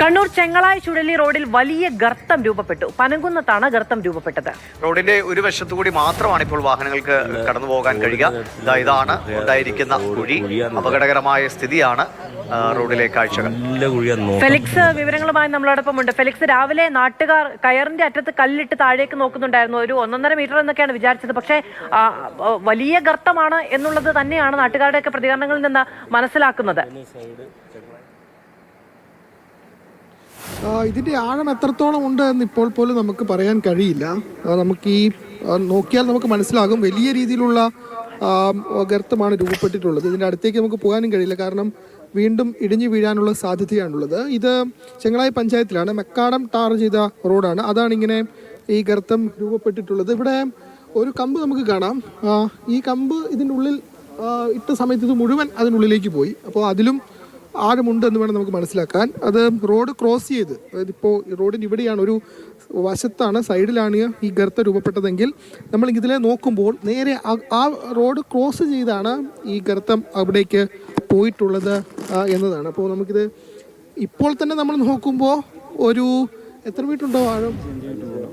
കണ്ണൂർ ചെങ്ങളായി ചുഴലി റോഡിൽ വലിയ ഗർത്തം രൂപപ്പെട്ടു. പനങ്കുന്നത്താണ് ഗർത്തം രൂപപ്പെട്ടത്. റോഡിന്റെ ഒരു വശത്തു കൂടി മാത്രമാണ് ഇപ്പോൾ വാഹനങ്ങൾക്ക് കടന്നു പോകാൻ കഴിയുക. ഇതാ ഇതാണ് ഉണ്ടായിരിക്കുന്ന കുഴി. അപകടകരമായ സ്ഥിതിയാണ് റോഡിലെ കാഴ്ചകൾ. ഫെലിക്സ് വിവരങ്ങളുമായി നമ്മളോടൊപ്പം ഉണ്ട്. ഫെലിക്സ് രാവിലെ നാട്ടുകാർ കയറിന്റെ അറ്റത്ത് കല്ലിട്ട് താഴേക്ക് നോക്കുന്നുണ്ടായിരുന്നു. ഒരു ഒന്നൊന്നര മീറ്റർ എന്നൊക്കെയാണ് വിചാരിച്ചത്. പക്ഷേ വലിയ ഗർത്തമാണ് എന്നുള്ളത് തന്നെയാണ് നാട്ടുകാരുടെയൊക്കെ പ്രതികരണങ്ങളിൽ നിന്ന് മനസ്സിലാക്കുന്നത്. ആ, ഇതിന്റെ ആഴം എത്രത്തോളം ഉണ്ട് എന്ന് ഇപ്പോൾ പോലും നമുക്ക് പറയാൻ കഴിയില്ല. നമുക്ക് ഈ നോക്കിയാൽ നമുക്ക് മനസ്സിലാകും വലിയ രീതിയിലുള്ള ഗർത്തമാണ് രൂപപ്പെട്ടിട്ടുള്ളത്. ഇതിന്റെ അടുത്തേക്ക് നമുക്ക് പോകാനും കഴിയില്ല. കാരണം വീണ്ടും ഇടിഞ്ഞു വീഴാനുള്ള സാധ്യതയാണുള്ളത്. ഇത് ചെങ്ങളായി പഞ്ചായത്തിലാണ്. മെക്കാടം ടാർ ചെയ്ത റോഡാണ്. അതാണ് ഇങ്ങനെ ഈ ഗർത്തം രൂപപ്പെട്ടിട്ടുള്ളത്. ഇവിടെ ഒരു കമ്പ് നമുക്ക് കാണാം. ഈ കമ്പ് ഇതിന്റെ ഉള്ളിൽ ഇട്ട സമയത്ത് ഇത് മുഴുവൻ അതിനുള്ളിലേക്ക് പോയി. അപ്പോൾ അതിലും ആഴമുണ്ട് എന്ന് വേണം നമുക്ക് മനസ്സിലാക്കാൻ. അത് റോഡ് ക്രോസ് ചെയ്ത് അതായത് ഇപ്പോൾ റോഡിന് ഇവിടെയാണ് ഒരു വശത്താണ് സൈഡിലാണ് ഈ ഗർത്ത രൂപപ്പെട്ടതെങ്കിൽ നമ്മൾ ഇതിലെ നോക്കുമ്പോൾ നേരെ ആ- റോഡ് ക്രോസ് ചെയ്താണ് ഈ ഗർത്തം അവിടേക്ക് പോയിട്ടുള്ളത് എന്നതാണ്. അപ്പോൾ നമുക്കിത് ഇപ്പോൾ തന്നെ നമ്മൾ നോക്കുമ്പോൾ ഒരു എത്ര മീറ്റർ ഉണ്ടോ ആഴം?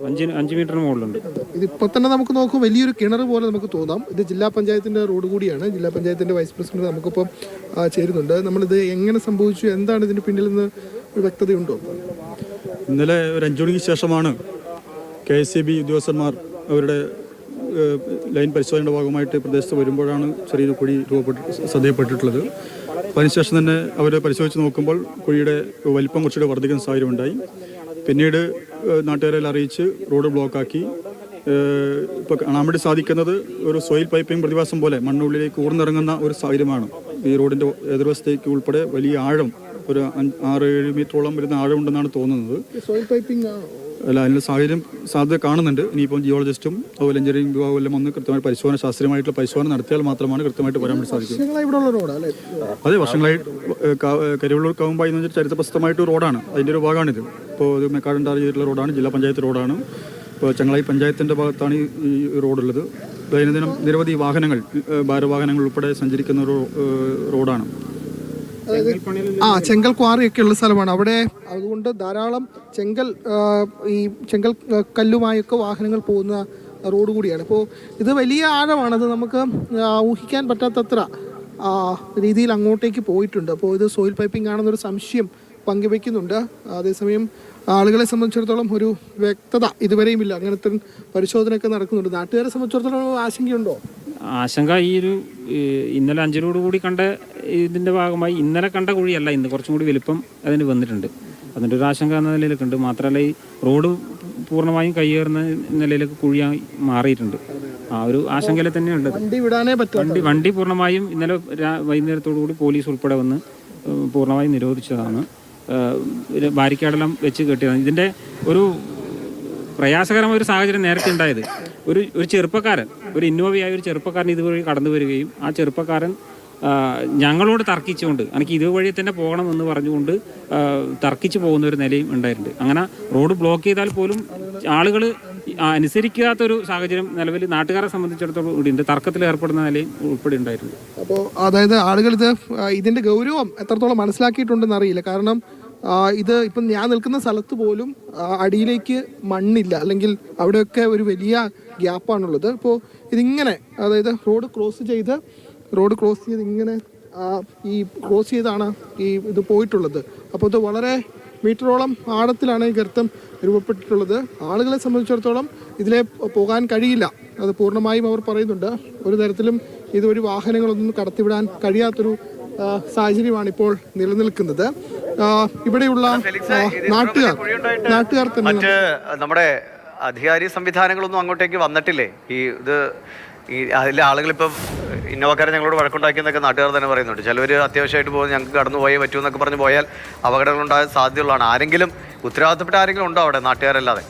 അഞ്ച് അഞ്ച് മീറ്ററിന് മുകളിലുണ്ട്. ഇതിപ്പോൾ തന്നെ നമുക്ക് നോക്കും വലിയൊരു കിണർ പോലെ നമുക്ക് തോന്നാം. ഇത് ജില്ലാ പഞ്ചായത്തിന്റെ റോഡ് കൂടിയാണ്. ജില്ലാ പഞ്ചായത്തിന്റെ വൈസ് പ്രസിഡന്റ് നമുക്കിപ്പം ചേരുന്നുണ്ട്. നമ്മളിത് എങ്ങനെ സംഭവിച്ചു? എന്താണ് ഇതിന് പിന്നിൽ നിന്ന് ഒരു വ്യക്തതയുണ്ടോ? ഇന്നലെ ഒരു അഞ്ചു മണിക്ക് ശേഷമാണ് കെ എസ് സി ബി ഉദ്യോഗസ്ഥന്മാർ അവരുടെ ലൈൻ പരിശോധനയുടെ ഭാഗമായിട്ട് പ്രദേശത്ത് വരുമ്പോഴാണ് ചെറിയൊരു കുഴി രൂപപ്പെട്ട് ശ്രദ്ധയപ്പെട്ടിട്ടുള്ളത് അപ്പോൾ അതിനുശേഷം തന്നെ അവരെ പരിശോധിച്ച് നോക്കുമ്പോൾ കുഴിയുടെ വലിപ്പം കുറച്ചുകൂടെ വർദ്ധിക്കുന്ന സാഹചര്യം ഉണ്ടായി. പിന്നീട് നാട്ടുകാരെ അറിയിച്ച് റോഡ് ബ്ലോക്കാക്കി. ഇപ്പോൾ കാണാൻ വേണ്ടി സാധിക്കുന്നത് ഒരു സോയിൽ പൈപ്പിംഗ് പ്രതിഭാസം പോലെ മണ്ണുള്ളിലേക്ക് ഊർന്നിറങ്ങുന്ന ഒരു സാഹചര്യമാണ്. ഈ റോഡിന്റെ എതിർവശത്തേക്ക് ഉൾപ്പെടെ വലിയ ആഴം ഒരു ആറ് ഏഴ് മീറ്ററോളം വരുന്ന ആഴമുണ്ടെന്നാണ് തോന്നുന്നത്. സോയിൽ പൈപ്പിംഗ് അല്ല അതിനുള്ള സാഹചര്യം സാധ്യത കാണുന്നുണ്ട്. ഇനിയിപ്പം ജിയോളജിസ്റ്റും അതുപോലെ എഞ്ചിനീയറിംഗ് വിഭാഗം എല്ലാം വന്ന് കൃത്യമായി പരിശോധന ശാസ്ത്രീയമായിട്ടുള്ള പരിശോധന നടത്തിയാൽ മാത്രമാണ് കൃത്യമായിട്ട് പറയാൻ വേണ്ടി സാധിക്കും അതെ വർഷങ്ങളായി കരിവള്ളൂർ കാവുമ്പായി എന്ന് വെച്ചാൽ ചരിത്രപ്രസിദ്ധമായിട്ട് റോഡാണ് അതിന്റെ ഒരു ഭാഗമാണിത് ഇപ്പോൾ ഇത് മെക്കാടൻ ടാർ ചെയ്തിട്ടുള്ള റോഡാണ് ജില്ലാ പഞ്ചായത്ത് റോഡാണ് ഇപ്പോൾ ചങ്ങളായി പഞ്ചായത്തിന്റെ ഭാഗത്താണ് ഈ റോഡുള്ളത് ദൈനംദിനം നിരവധി വാഹനങ്ങൾ ഭാരവാഹനങ്ങൾ ഉൾപ്പെടെ സഞ്ചരിക്കുന്ന ഒരു റോഡാണ് ആ ചെങ്കൽ ക്വാറിയൊക്കെ ഉള്ള സ്ഥലമാണ്. അവിടെ അതുകൊണ്ട് ധാരാളം ചെങ്കൽ ഈ ചെങ്കൽ കല്ലുമായൊക്കെ വാഹനങ്ങൾ പോകുന്ന റോഡ് കൂടിയാണ്. അപ്പോൾ ഇത് വലിയ ആഴമാണ്. അത് നമുക്ക് ഊഹിക്കാൻ പറ്റാത്തത്ര രീതിയിൽ അങ്ങോട്ടേക്ക് പോയിട്ടുണ്ട്. അപ്പോൾ ഇത് സോയിൽ പൈപ്പിംഗ് ആണെന്നൊരു സംശയം പങ്കുവെക്കുന്നുണ്ട്. അതേസമയം ആളുകളെ സംബന്ധിച്ചിടത്തോളം ഒരു വ്യക്തത ഇതുവരെയും ഇല്ല. അങ്ങനത്തെ പരിശോധനയൊക്കെ നടക്കുന്നുണ്ട്. നാട്ടുകാരെ സംബന്ധിച്ചിടത്തോളം ആശങ്കയുണ്ടോ? ആശങ്ക ഈ ഒരു ഇന്നലെ അഞ്ചിലോട് കൂടി കണ്ട ഇതിന്റെ ഭാഗമായി ഇന്നലെ കണ്ട കുഴിയല്ല ഇന്ന് കുറച്ചും കൂടി വലിപ്പം അതിന് വന്നിട്ടുണ്ട്. അതിന്റെ ഒരു ആശങ്ക എന്ന നിലയിലൊക്കെ ഉണ്ട്. മാത്രമല്ല ഈ റോഡ് പൂർണമായും കയ്യേറുന്ന നിലയിലേക്ക് കുഴിയായി മാറിയിട്ടുണ്ട്. ആ ഒരു ആശങ്കയിൽ തന്നെയുണ്ട്. വണ്ടി വണ്ടി വണ്ടി പൂർണമായും ഇന്നലെ വൈകുന്നേരത്തോടു കൂടി പോലീസ് ഉൾപ്പെടെ വന്ന് പൂർണമായും നിരോധിച്ചതാണ്. ബാരിക്കേഡെല്ലാം വെച്ച് കെട്ടിയതാണ്. ഇതിന്റെ ഒരു പ്രയാസകരമായ ഒരു സാഹചര്യം നേരത്തെ ഉണ്ടായത്. ഒരു ഒരു ചെറുപ്പക്കാരൻ ഒരു ഇന്നോവയായ ഒരു ചെറുപ്പക്കാരൻ ഇതുവഴി കടന്നു വരികയും ആ ചെറുപ്പക്കാരൻ ഞങ്ങളോട് തർക്കിച്ചുകൊണ്ട് എനിക്ക് ഇതുവഴി തന്നെ പോകണം എന്ന് പറഞ്ഞുകൊണ്ട് തർക്കിച്ചു പോകുന്ന ഒരു നിലയും ഉണ്ടായിട്ടുണ്ട്. അങ്ങനെ റോഡ് ബ്ലോക്ക് ചെയ്താൽ പോലും ആളുകൾ അനുസരിക്കാത്തൊരു സാഹചര്യം നിലവിൽ നാട്ടുകാരെ സംബന്ധിച്ചിടത്തോളം കൂടി ഉണ്ട്. തർക്കത്തിൽ ഏർപ്പെടുന്ന നിലയും ഉൾപ്പെടെ ഉണ്ടായിട്ടുണ്ട്. അപ്പോൾ അതായത് ആളുകൾ ഇത് ഇതിന്റെ ഗൗരവം എത്രത്തോളം മനസ്സിലാക്കിയിട്ടുണ്ടെന്ന് അറിയില്ല. കാരണം ഇത് ഇപ്പം ഞാൻ നിൽക്കുന്ന സ്ഥലത്ത് പോലും അടിയിലേക്ക് മണ്ണില്ല. അല്ലെങ്കിൽ അവിടെയൊക്കെ ഒരു വലിയ ഗ്യാപ്പാണുള്ളത്. ഇപ്പോൾ ഇതിങ്ങനെ അതായത് റോഡ് ക്രോസ് ചെയ്ത് റോഡ് ക്രോസ് ചെയ്ത് ഇങ്ങനെ ഈ ക്രോസ് ചെയ്താണ് ഈ ഇത് പോയിട്ടുള്ളത്. അപ്പോൾ ഇത് വളരെ മീറ്ററോളം ആഴത്തിലാണ് ഈ ഗർത്തം രൂപപ്പെട്ടിട്ടുള്ളത്. ആളുകളെ സംബന്ധിച്ചിടത്തോളം ഇതിലെ പോകാൻ കഴിയില്ല. അത് പൂർണമായും അവർ പറയുന്നുണ്ട്. ഒരു തരത്തിലും ഇതൊരു വാഹനങ്ങളൊന്നും കടത്തിവിടാൻ കഴിയാത്തൊരു സാഹചര്യമാണ് ഇപ്പോൾ നിലനിൽക്കുന്നത്. ഇവിടെയുള്ള നാട്ടുകാർ നാട്ടുകാർ തന്നെ നമ്മുടെ അധികാരി സംവിധാനങ്ങളൊന്നും അങ്ങോട്ടേക്ക് വന്നിട്ടില്ലേ? ഈ ഇത് ഈ അതിലെ ആളുകളിപ്പം ഇന്നോവക്കാരെ ഞങ്ങളോട് വഴക്കുണ്ടാക്കിയെന്നൊക്കെ നാട്ടുകാർ തന്നെ പറയുന്നുണ്ട്. ചിലവർ അത്യാവശ്യമായിട്ട് പോകും ഞങ്ങൾക്ക് കടന്നു പോയേ പറ്റൂ എന്നൊക്കെ പറഞ്ഞ് പോയാൽ അപകടങ്ങൾ ഉണ്ടാകാൻ സാധ്യതയുള്ളതാണ്. ആരെങ്കിലും ഉത്തരവാദിത്തപ്പെട്ട ആരെങ്കിലും ഉണ്ടോ അവിടെ നാട്ടുകാരല്ലാതെ?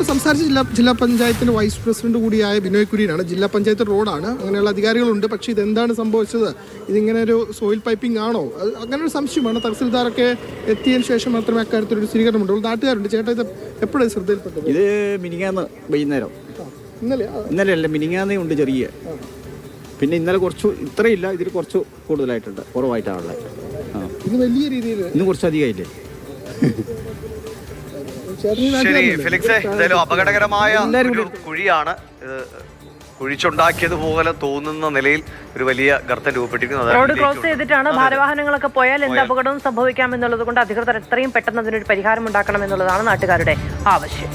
നമ്മളോട് സംസാരിച്ച ജില്ലാ ജില്ലാ പഞ്ചായത്തിന്റെ വൈസ് പ്രസിഡന്റ് കൂടിയായ ബിനോയ് കുര്യനാണ്. ജില്ലാ പഞ്ചായത്ത് റോഡാണ്. അങ്ങനെയുള്ള അധികാരികളുണ്ട്. പക്ഷേ ഇതെന്താണ് സംഭവിച്ചത്? ഇതിങ്ങനെ ഒരു സോയിൽ പൈപ്പിംഗ് ആണോ? അങ്ങനെ ഒരു സംശയമാണ്. തഹസിൽദാറൊക്കെ എത്തിയതിനു ശേഷം മാത്രമേ അക്കാര്യത്തിൽ ഒരു സ്ഥിരീകരണം ഉണ്ടാവുള്ളൂ നാട്ടുകാരുണ്ട്. ചേട്ടാ ഇത് എപ്പോഴാണ് ശ്രദ്ധയിൽപ്പെട്ടത്? ഇത് മിനിങ്ങാന്ന് വൈകുന്നേരം. ഇന്നലെ അല്ല മിനിങ്ങാന്നേ ഉണ്ട് ചെറിയ. പിന്നെ ഇന്നലെ കുറച്ച് ഇത്രയില്ല. ഇതിൽ കുറച്ച് കൂടുതലായിട്ടുണ്ട്. കുറവായിട്ടാണുള്ളത് ഇത് വലിയ രീതിയിൽ ഇന്ന് കുറച്ചധികമായില്ലേ? ശരി ഫിലിക്സ് എന്തായാലും അപകടകരമായ ഒരു കുഴിയാണ് ഇത് കുഴിച്ചുണ്ടാക്കിയതുപോലെ തോന്നുന്ന നിലയിൽ ഒരു വലിയ ഗർത്തം രൂപപ്പെട്ടിരിക്കുന്നത് റോഡ് ക്രോസ്. ചെയ്തിട്ടാണ് ഭാരവാഹനങ്ങളൊക്കെ പോയാൽ എന്ത് അപകടവും സംഭവിക്കാം എന്നുള്ളത് കൊണ്ട് അധികൃതർ എത്രയും പെട്ടെന്ന് അതിനൊരു പരിഹാരം ഉണ്ടാക്കണം എന്നുള്ളതാണ് നാട്ടുകാരുടെ ആവശ്യം.